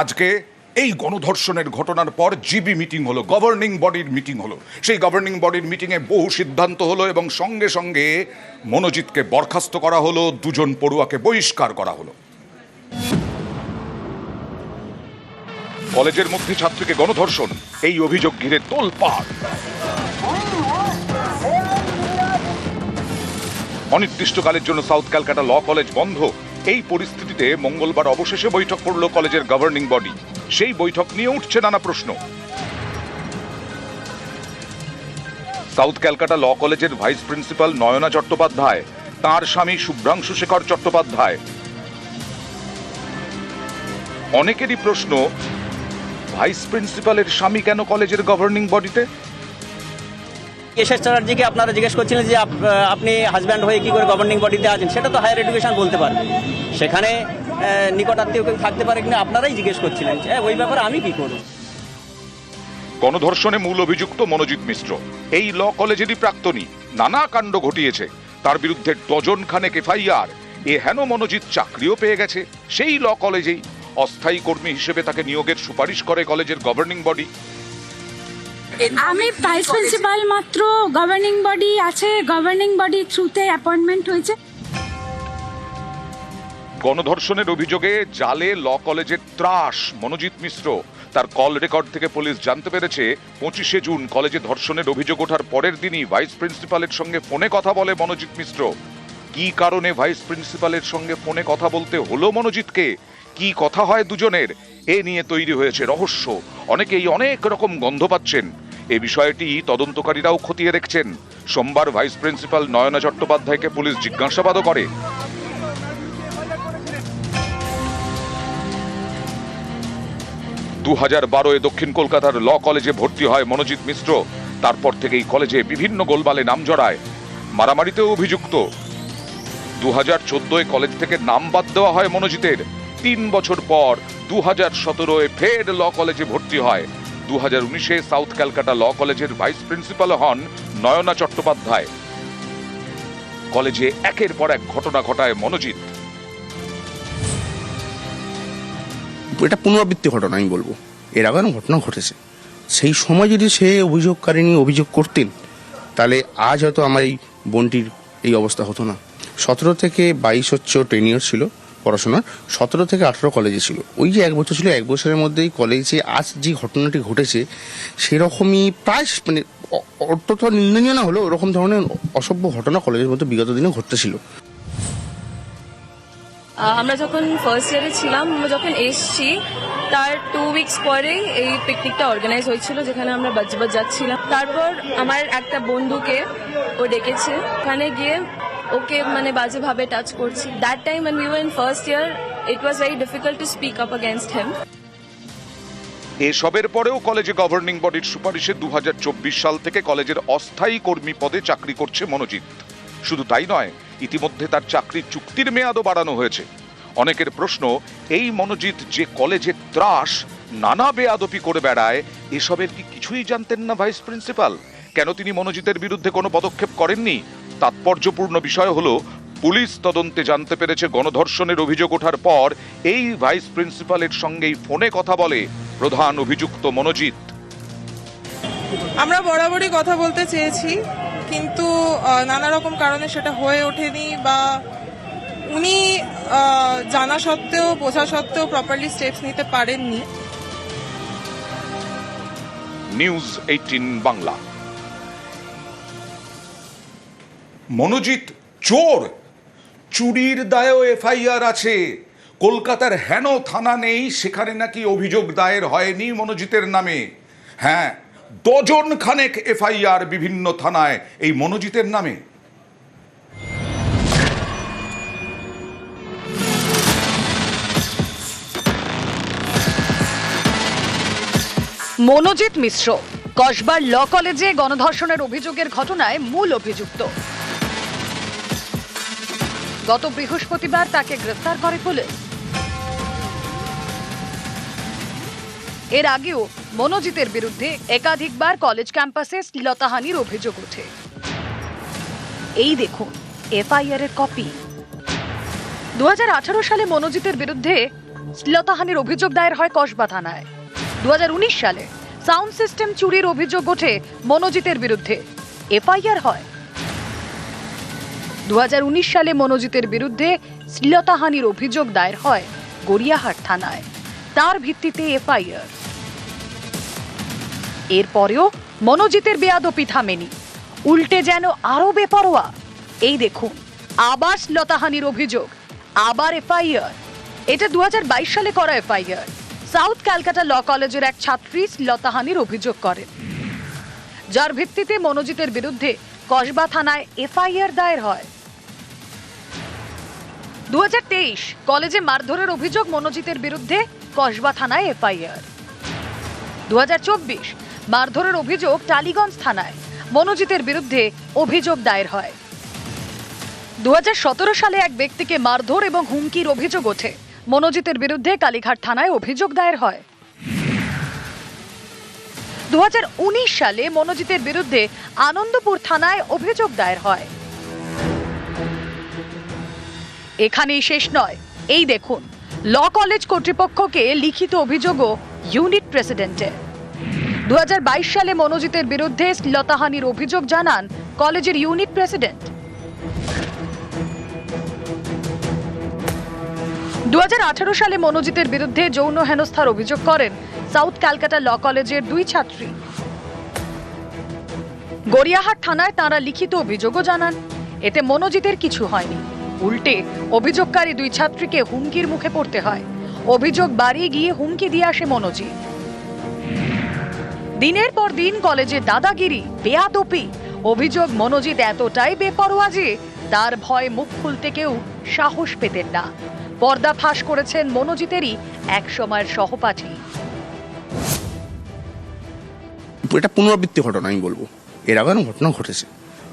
আজকে এই গণধর্ষণের ঘটনার পর জিবি মিটিং হলো গভর্নিং বডির মিটিং হলো। সেই গভর্নিং বডির মিটিংয়ে বহু সিদ্ধান্ত হলো এবং সঙ্গে সঙ্গে মনোজিৎকে বরখাস্ত করা হলো, দুজন পড়ুয়াকে বহিষ্কার করা হলো। কলেজের মধ্যে ছাত্রীকে গণধর্ষণ, এই অভিযোগ ঘিরে তোলপাড়। অনির্দিষ্টকালের জন্য সাউথ ক্যালকাটা ল কলেজ বন্ধ। এই পরিস্থিতিতে মঙ্গলবার অবশেষে বৈঠক করল কলেজের গভর্নিং বডি সেই বৈঠক নিয়ে উঠছে নানা প্রশ্ন। সাউথ ক্যালকাটা ল কলেজের ভাইস প্রিন্সিপাল নয়না চট্টোপাধ্যায়, তার স্বামী শুভ্রাংশু শেখর চট্টোপাধ্যায়। অনেকেরই প্রশ্ন ভাইস প্রিন্সিপালের স্বামী কেন কলেজের গভর্নিং বডিতে এসএস চ্যাটার্জিকে আপনারা জিজ্ঞেস করছিলেন যে আপনি হাজব্যান্ড হয়ে কি করে গভর্নিং বডিতে আছেন সেটা তো হায়ার এডুকেশন বলতে পারবে। সেখানে নিকটাত্মীয় কেউ থাকতে পারে কিনা আপনারাই জিজ্ঞেস করছিলেন যে, ওই ব্যাপারে আমি কি করব? গণধর্ষণে মূল অভিযুক্ত মনোজিৎ মিশ্র। এই ল কলেজেরই প্রাক্তনী নানা কাণ্ড ঘটিয়েছে। তার বিরুদ্ধে ডজন খানেক এফআইআর। এ হেন মনোজিৎ চাকরিও পেয়ে গেছে। সেই ল কলেজেই অস্থায়ী কর্মী হিসেবে তাকে নিয়োগের সুপারিশ করে কলেজের গভর্নিং বডি আমি ভাইস প্রিন্সিপাল মাত্র গভর্নিং বডি আছে গভর্নিং বডি থ্রুতে অ্যাপয়েন্টমেন্ট হয়েছে। গণধর্ষণের অভিযোগে জালে ল কলেজের ত্রাস, মনোজিৎ মিশ্র। তার কল রেকর্ড থেকে পুলিশ জানতে পেরেছে, পঁচিশে জুন কলেজে ধর্ষণের অভিযোগ ওঠার পরের দিনই ভাইস প্রিন্সিপালের সঙ্গে ফোনে কথা বলে মনোজিৎ মিশ্র। কি কারণে ভাইস প্রিন্সিপালের সঙ্গে ফোনে কথা বলতে হলো মনোজিৎকে? কি কথা হয় দুজনের? এ নিয়ে তৈরি হয়েছে রহস্য। অনেকেই অনেক রকম গন্ধ পাচ্ছেন। এ বিষয়টি তদন্তকারীরাও খতিয়ে দেখছেন। সোমবার ভাইস প্রিন্সিপাল নয়না চট্টোপাধ্যায়কে পুলিশ জিজ্ঞাসাবাদও করে। দু হাজার বারোয় দক্ষিণ কলকাতার ল কলেজে ভর্তি হয় মনোজিৎ মিশ্র। তারপর থেকেই কলেজে বিভিন্ন গোলমালে নাম জড়ায়। মারামারিতেও অভিযুক্ত। দু হাজার চোদ্দোয় কলেজ থেকে নাম বাদ দেওয়া হয় মনোজিতের। তিন বছর পর দু হাজার সতেরোয় ফের ল কলেজে ভর্তি হয়। দু হাজার উনিশে সাউথ ক্যালকাটা ল কলেজের ভাইস প্রিন্সিপাল হন নয়না চট্টোপাধ্যায়। কলেজে একের পর এক ঘটনা ঘটায় মনোজিৎ। এটা পুনরাবৃত্তি ঘটনা, আমি বলব। এর আগে ঘটনা ঘটেছে। সেই সময় যদি সে অভিযোগকারিনী অভিযোগ করতেন, তাহলে আজ হয়তো আমার এই বোনটির এই অবস্থা হতো না। সতেরো থেকে বাইশ হচ্ছে টেনিয়র ছিল। পড়াশোনার সতেরো থেকে আঠেরো কলেজে ছিল। ওই যে এক বছর ছিল, এক বছরের মধ্যেই কলেজে আজ যে ঘটনাটি ঘটেছে, সেরকমই প্রায় মানে অত্যন্ত নিন্দনীয় না হলেও ওরকম ধরনের অসভ্য ঘটনা কলেজের মধ্যে বিগত দিনে ঘটতেছিল। আমরা যখন ফার্স্ট ইয়ারে ছিলাম, আমরা যখন এসছি, তার টু উইকস পরেই এই পিকনিকটা অর্গানাইজ হয়েছিল, যেখানে আমরা বাজ্যবাজ যাচ্ছিলাম। তারপর আমার একটা বন্ধুকে ও ডেকেছে। ওখানে গিয়ে ওকে মানে বাজেভাবে টাচ করছি। That time when were in first year it was very difficult to speak up against him. এসবের পরেও কলেজে গভর্নিং বডির সুপারিশে দুহাজার চব্বিশ সাল থেকে কলেজের অস্থায়ী কর্মী পদে চাকরি করছে মনোজিৎ। শুধু তাই নয়, ইতিমধ্যে তার চাকরির চুক্তির মেয়াদও বাড়ানো হয়েছে। অনেকের প্রশ্ন, এই মনোজিৎ যে কলেজে ত্রাস, নানা বেয়াদপি করে বেড়ায়, এসবের কি কিছুই জানতেন না ভাইস প্রিন্সিপাল? কেন তিনি মনোজিতের বিরুদ্ধে কোনো পদক্ষেপ করেননি? তাৎপর্যপূর্ণ বিষয় হলো পুলিশ তদন্তে জানতে পেরেছে গণধর্ষণের অভিযোগ ওঠার পর এই ভাইস প্রিন্সিপালের সঙ্গেই ফোনে কথা বলে প্রধান অভিযুক্ত মনোজিৎ। আমরা বরাবরই কথা বলতে চেয়েছি কিন্তু নানা রকম কারণে সেটা হয়ে ওঠেনি বা উনি জানা সত্ত্বেও বোঝা সত্ত্বেও প্রপারলি স্টেপস নিতে পারেননি। News eighteen Bangla. মনোজিৎ, চোর। চুরির দায়ও এফআইআর আছে। কলকাতার হেন থানা নেই, সেখানে নাকি অভিযোগ দায়ের হয়নি মনোজিতের নামে। হ্যাঁ ডজন খানেক এফআইআর বিভিন্ন থানায়, এই মনোজিতের নামে। মনোজিৎ মিশ্র, কসবার ল কলেজে গণধর্ষণের অভিযোগের ঘটনায় মূল অভিযুক্ত। গত বৃহস্পতিবার তাকে গ্রেফতার করে পুলিশ। এর আগেও মনোজিতের বিরুদ্ধে একাধিকবার কলেজ ক্যাম্পাসে শ্লীলতাহানির অভিযোগ ওঠে। এই দেখুন, এফআইআর এর কপি। দুহাজার আঠারো সালে মনোজিতের বিরুদ্ধে শ্লীলতাহানির অভিযোগ দায়ের হয় কসবা থানায়। দু হাজার উনিশ সালে সাউন্ড সিস্টেম চুরির অভিযোগ ওঠে মনোজিতের বিরুদ্ধে। এফআইআর হয় দু হাজার উনিশ সালে মনোজিতের বিরুদ্ধে শ্লীলতাহানির অভিযোগ দায়ের হয় গড়িয়াহাট থানায়। তার ভিত্তিতে এফআইআর। এরপরেও মনোজিতের বেয়াদপি থামেনি। উল্টে যেন আরও বেপরোয়া। এই দেখুন, আবার শ্লীলতাহানির অভিযোগ, আবার এফআইআর। এটা দু হাজার বাইশ সালে করা এফআইআর। সাউথ ক্যালকাটা ল কলেজের এক ছাত্রী শ্লীলতাহানির অভিযোগ করেন। যার ভিত্তিতে মনোজিতের বিরুদ্ধে কসবা থানায় এফআইআর দায়ের হয়। দু হাজার তেইশ, কলেজে মারধরের অভিযোগ মনোজিতের বিরুদ্ধে কসবা থানায় এফআইআর। দু হাজার চব্বিশ, মারধরের অভিযোগ টালিগঞ্জ থানায়, মনোজিতের বিরুদ্ধে অভিযোগ দায়ের হয়। দু হাজার সতেরো সালে এক ব্যক্তিকে মারধর এবং হুমকির অভিযোগ ওঠে। মনোজিতের বিরুদ্ধে কালীঘাট থানায় অভিযোগ দায়ের হয়। দু হাজার উনিশ সালে মনোজিতের বিরুদ্ধে আনন্দপুর থানায় অভিযোগ দায়ের হয়। এখানেই শেষ নয়। এই দেখুন, ল কলেজ কর্তৃপক্ষকে লিখিত অভিযোগও ইউনিট প্রেসিডেন্টের। দু হাজার বাইশ সালে মনোজিতের বিরুদ্ধে শ্লীলতাহানির অভিযোগ জানান কলেজের ইউনিট প্রেসিডেন্ট। দু হাজার আঠারো সালে মনোজিতের বিরুদ্ধে যৌন হেনস্থার অভিযোগ করেন সাউথ ক্যালকাটা ল কলেজের দুই ছাত্রী। গড়িয়াহাট থানায় তারা লিখিত অভিযোগও জানান। এতে মনোজিতের কিছু হয়নি। উল্টে অভিযোগকারী দুই ছাত্রীকে হুমকির মুখে পড়তে হয়। অভিযোগ বাড়িয়ে গিয়ে হুমকি দিয়ে আসে মনোজিৎ। দিনের পর দিন কলেজে দাদাগিরি, বেয়াদপি। অভিযোগ মনোজিৎ এতটাই বেপরোয়া যে তার ভয় মুখ খুলতে কেউ সাহস পেতেন না। পর্দা ফাঁস করেছেন মনোজিতেরই এক সময়ের সহপাঠী। এটা পুনরাবৃত্তি ঘটনা, আমি বলব। এর আগেও ঘটনা ঘটেছে।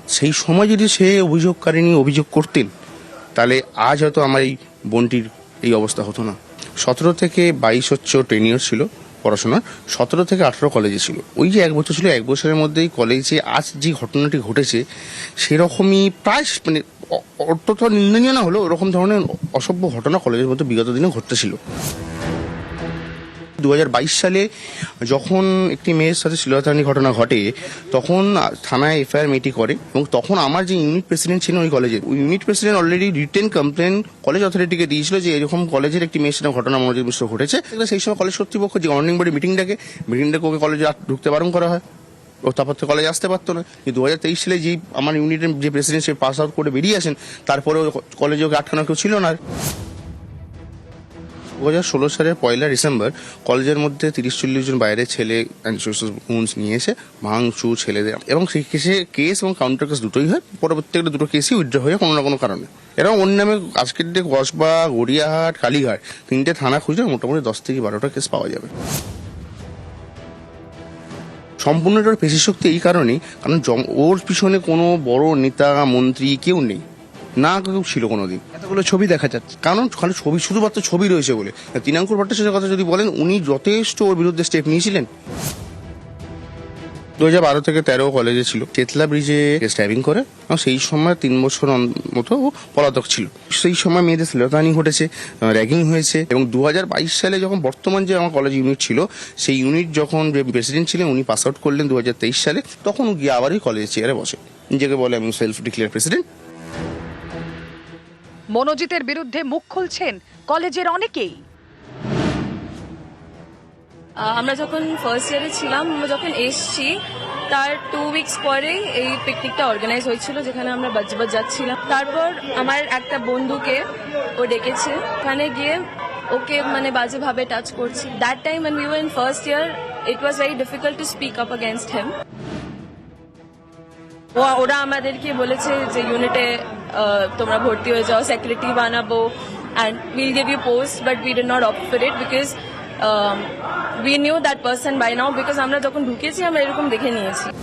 সেই সময় যদি সে অভিযোগকারিনী অভিযোগ করতেন তাহলে আজ হয়তো আমার এই বোনটির এই অবস্থা হতো না। সতেরো থেকে বাইশ হচ্ছে টেন ইয়ার ছিল পড়াশোনার সতেরো থেকে আঠেরো কলেজে ছিল। ওই যে এক বছর ছিল, এক বছরের মধ্যেই কলেজে আজ যে ঘটনাটি ঘটেছে, সেরকমই প্রায় মানে অত্যন্ত নিন্দনীয় না হলেও ওরকম ধরনের অসভ্য ঘটনা কলেজের মধ্যে বিগত দিনে ঘটতেছিল। দু হাজার বাইশ সালে যখন একটি মেয়ের সাথে শ্লীলতাহানি ঘটনা ঘটে, তখন থানায় এফআইআর মেয়েটি করে এবং তখন আমার যে ইউনিট প্রেসিডেন্ট ছিলেন ওই কলেজের, ওই unit president already written complain college অথরিটিকে দিয়েছিল যে এরকম কলেজের একটি মেয়ের সাথে ঘটনা মনোযোগ মিশ্র ঘটেছে। সেই সময় কলেজ কর্তৃপক্ষ যে গভর্নিং বডি মিটিং ডাকে মিটিং ডাকে ওকে কলেজে ঢুকতে বারণ করা হয়। ও তারপর তো কলেজে আসতে পারতো না। কিন্তু দু হাজার তেইশ সালে যেই আমার ইউনিটের যে প্রেসিডেন্ট সে পাস আউট করে বেরিয়ে আসেন তারপরে কলেজে ওকে আটকানো কেউ ছিল না। দু হাজার ষোলো সালের পয়লা ডিসেম্বর কলেজের মধ্যে তিরিশ চল্লিশ জন বাইরের ছেলে গুনস নিয়ে এসে ভাঙচু ছেলে দেয়। এবং সেই কেসে কেস এবং কাউন্টার কেস দুটোই হয়। পরবর্তীতে দুটো কেসই উইথড্র হয়ে কোনো না কোনো কারণে। এরকম অন্য নামে আজকের ডে কসবা, গড়িয়াহাট, কালীঘাট তিনটে থানা খুঁজলে মোটামুটি দশ থেকে বারোটা কেস পাওয়া যাবে। সম্পূর্ণ এটার পেশি শক্তি এই কারণেই, কারণ ওর পিছনে কোনো বড় নেতা, মন্ত্রী কেউ নেই। না কেউ ছিল কোনোদিন। এতগুলো ছবি দেখা যাচ্ছে। কারণ খালি ছবি, শুধুমাত্র ছবি রয়েছে বলে। তিনাঙ্কুর ভট্টাচার্যের কথা যদি বলেন, উনি যথেষ্ট ওর বিরুদ্ধে স্টেপ নিয়েছিলেন। দু হাজার বারো থেকে তেরো কলেজে ছিল। চেতলা ব্রিজে স্ট্যাবিং করে এবং সেই সময় তিন বছর মতো পলাতক ছিল। সেই সময় মেয়েদের শ্লীলতাহানি ঘটেছে র্যাগিং হয়েছে, এবং দু হাজার বাইশ সালে যখন বর্তমান যে আমার কলেজ ইউনিট ছিল, সেই ইউনিট যখন যে প্রেসিডেন্ট ছিলেন, উনি পাস আউট করলেন দু হাজার তেইশ সালে, তখন গিয়ে আবারই কলেজের চেয়ারে বসে। নিজেকে বলে আমি সেলফ ডিক্লেয়ার প্রেসিডেন্ট মনোজিতের বিরুদ্ধে মুখ খুলছেন কলেজের অনেকেই। আমরা যখন ফার্স্ট ইয়ারে ছিলাম, আমরা যখন এসছি, তার টু উইকস পরেই এই পিকনিকটা অর্গানাইজ হয়েছিল, যেখানে আমরা বাজবাজ যাচ্ছিলাম। তারপর আমার একটা বন্ধুকে ও ডেকেছে। ওখানে গিয়ে ওকে মানে বাজেভাবে টাচ করছি। That time we were in first year it was very difficult to speak up against him ওরা আমাদেরকে বলেছে যে ইউনিটে তোমরা ভর্তি হয়ে যাও সেক্রেটারি বানাবো and will give you post but we did not opt for it because we knew that person by now because আমরা যখন ঢুকেছি, আমরা এরকম দেখে নিয়েছি।